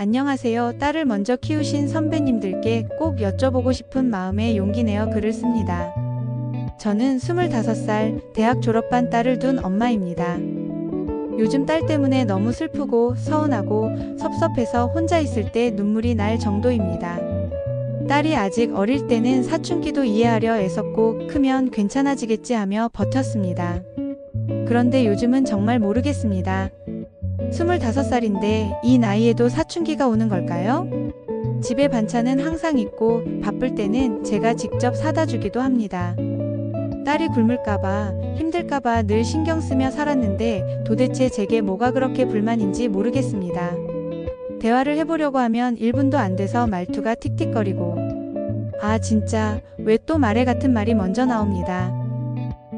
안녕하세요. 딸을 먼저 키우신 선배님들께 꼭 여쭤보고 싶은 마음에 용기 내어 글을 씁니다. 저는 25살 대학 졸업반 딸을 둔 엄마입니다. 요즘 딸 때문에 너무 슬프고 서운하고 섭섭해서 혼자 있을 때 눈물이 날 정도입니다. 딸이 아직 어릴 때는 사춘기도 이해하려 애썼고 크면 괜찮아지겠지 하며 버텼습니다. 그런데 요즘은 정말 모르겠습니다. 25살인데 이 나이에도 사춘기가 오는 걸까요? 집에 반찬은 항상 있고 바쁠 때는 제가 직접 사다 주기도 합니다. 딸이 굶을까봐 힘들까봐 늘 신경 쓰며 살았는데 도대체 제게 뭐가 그렇게 불만인지 모르겠습니다. 대화를 해보려고 하면 1분도 안 돼서 말투가 틱틱거리고 아 진짜 왜 또 말해 같은 말이 먼저 나옵니다.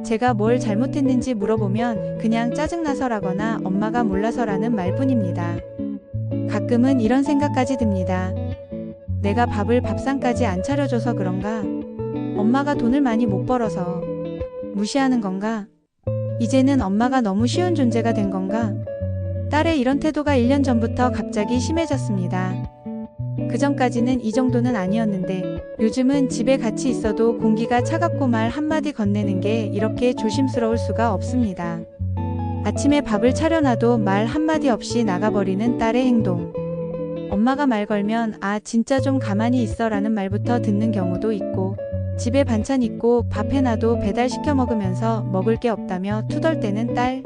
제가 뭘 잘못했는지 물어보면 그냥 짜증나서라거나 엄마가 몰라서라는 말뿐입니다. 가끔은 이런 생각까지 듭니다. 내가 밥을 밥상까지 안 차려줘서 그런가? 엄마가 돈을 많이 못 벌어서 무시하는 건가? 이제는 엄마가 너무 쉬운 존재가 된 건가? 딸의 이런 태도가 1년 전부터 갑자기 심해졌습니다. 그 전까지는 이 정도는 아니었는데 요즘은 집에 같이 있어도 공기가 차갑고 말 한마디 건네는 게 이렇게 조심스러울 수가 없습니다. 아침에 밥을 차려놔도 말 한마디 없이 나가버리는 딸의 행동. 엄마가 말 걸면 아 진짜 좀 가만히 있어 라는 말부터 듣는 경우도 있고 집에 반찬 있고 밥 해놔도 배달시켜 먹으면서 먹을 게 없다며 투덜대는 딸.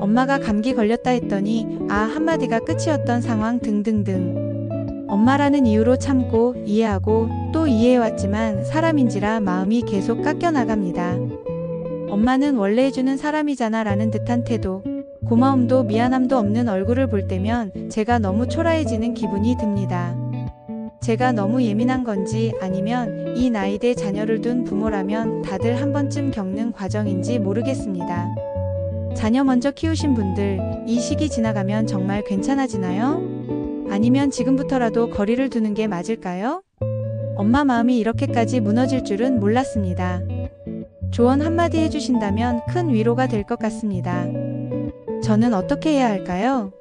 엄마가 감기 걸렸다 했더니 아 한마디가 끝이었던 상황 등등등. 엄마라는 이유로 참고 이해하고 또 이해해왔지만 사람인지라 마음이 계속 깎여나갑니다. 엄마는 원래 해주는 사람이잖아 라는 듯한 태도. 고마움도 미안함도 없는 얼굴을 볼 때면 제가 너무 초라해지는 기분이 듭니다. 제가 너무 예민한 건지 아니면 이 나이대 자녀를 둔 부모라면 다들 한 번쯤 겪는 과정인지 모르겠습니다. 자녀 먼저 키우신 분들, 이 시기 지나가면 정말 괜찮아지나요? 아니면 지금부터라도 거리를 두는 게 맞을까요? 엄마 마음이 이렇게까지 무너질 줄은 몰랐습니다. 조언 한마디 해주신다면 큰 위로가 될 것 같습니다. 저는 어떻게 해야 할까요?